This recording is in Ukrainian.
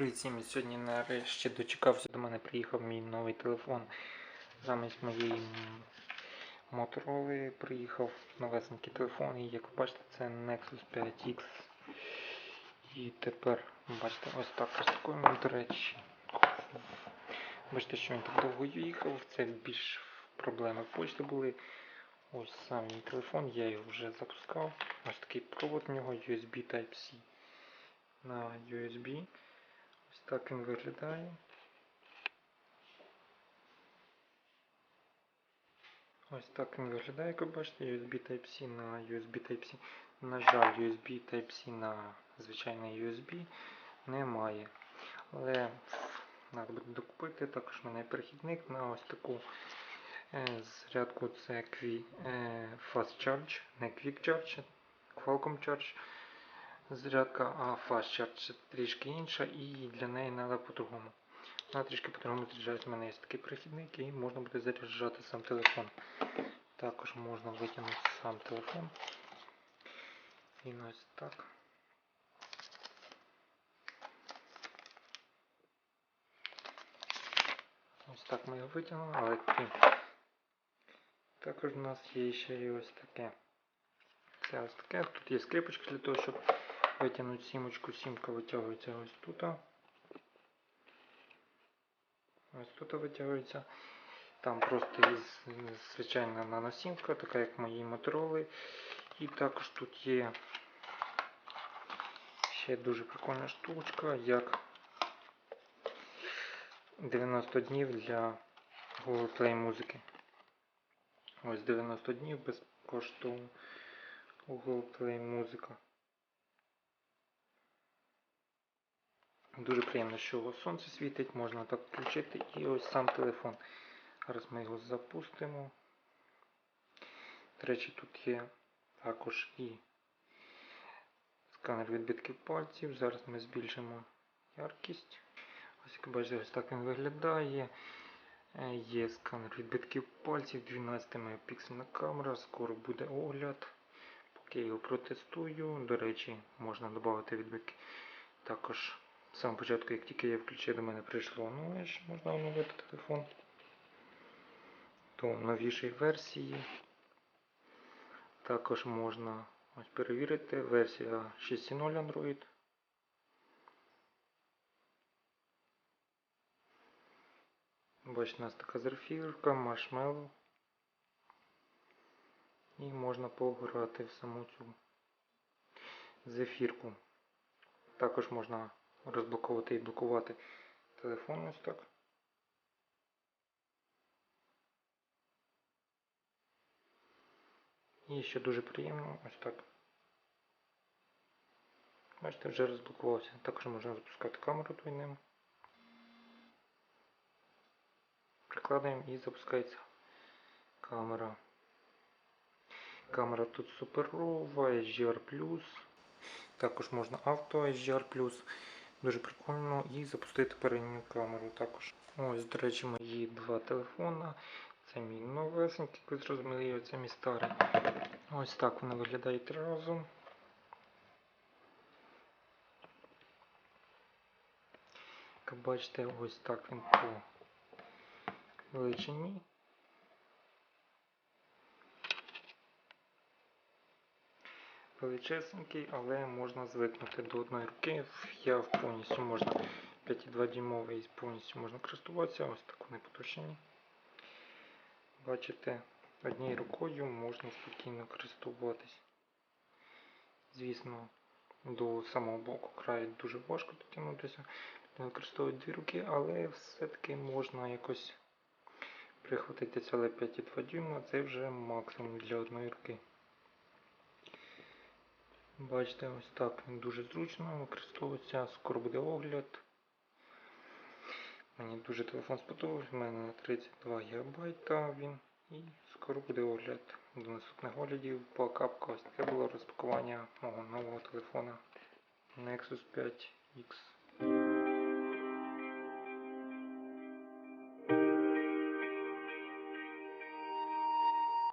Привіт всім! Сьогодні нарешті дочекався до мене приїхав мій новий телефон. Замість моєї м, приїхав новесенький телефон. І як ви бачите, це Nexus 5X. І тепер, бачите, ось так розпакуємо, до речі. Бачите, що він так довго їхав, це більш проблеми в почті були. Ось сам мій телефон, я його вже запускав. Ось такий провод в нього USB Type-C на USB. Ось так він виглядає. Ось так він виглядає, як ви бачите, USB Type-C на USB Type-C. На жаль, USB Type-C на звичайний USB немає. Але треба буде докупити. Також в мене перехідник на ось таку е, зарядку це е, Fast Charge, не Quick Charge, Qualcomm Charge зарядка, а Fast Charge трішки інша і для неї треба по-другому. Вона трішки по-другому заряджається. У мене є такий перехідник і можна буде заряджати сам телефон. Також можна витягнути сам телефон. І ось так. Ось так ми його витягнули, але. Також у нас є ще і ось таке. Це ось таке. Тут є скрипочка для того, щоб витягнути сімочку. Сімка витягується ось тут. Ось тут витягується. Там просто із звичайна наносімка, така як мої мотороли. І також тут є ще дуже прикольна штучка, як 90 днів для Google Play музики. Ось 90 днів безкоштовно Google Play музика. Дуже приємно, що сонце світить, можна так включити і ось сам телефон. Зараз ми його запустимо. До речі, тут є також і сканер відбитків пальців. Зараз ми збільшимо яркість. Ось як бачите, ось так він виглядає. Е, Є сканер відбитків пальців, 12 мегапіксельна камера, скоро буде огляд. Поки я його протестую. До речі, можна додати відбитки. Також з самого початку, як тільки я включив, до мене прийшло оновлення, що можна оновити телефон до новішої версії. Також можна ось перевірити версія 6.0 Android. Бачите, у нас така зерфірка, маршмеллоу. І можна пограти в саму цю зефірку. Також можна розблоковувати і блокувати телефон ось так. І ще дуже приємно ось так. Бачите, вже розблокувався. Також можна запускати камеру двойним. Прикладаємо і запускається камера. Камера тут суперова, HDR+. Також можна авто HDR+. Дуже прикольно і запустити передню камеру також. Ось, до речі, мої два телефона. Це мій новесенький, ви зрозуміли, це мій старий. Ось так вони виглядають разом. Як бачите, ось так він по величині. Величесенький, але можна звикнути до одної руки. Я повністю можна 5,2 дюймовий повністю можна користуватися. Ось так вони поточені. Бачите, однією рукою можна спокійно користуватись. Звісно, до самого боку краю дуже важко дотягнутися. Використовують дві руки, але все-таки можна якось прихватитися, але 5,2 дюйма це вже максимум для одної руки. Бачите, ось так він дуже зручно використовується, скоро буде огляд. Мені дуже телефон сподобався, в мене на 32 ГБ він і скоро буде огляд. До наступних оглядів покапка. Ось таке було розпакування мого нового телефона Nexus 5X.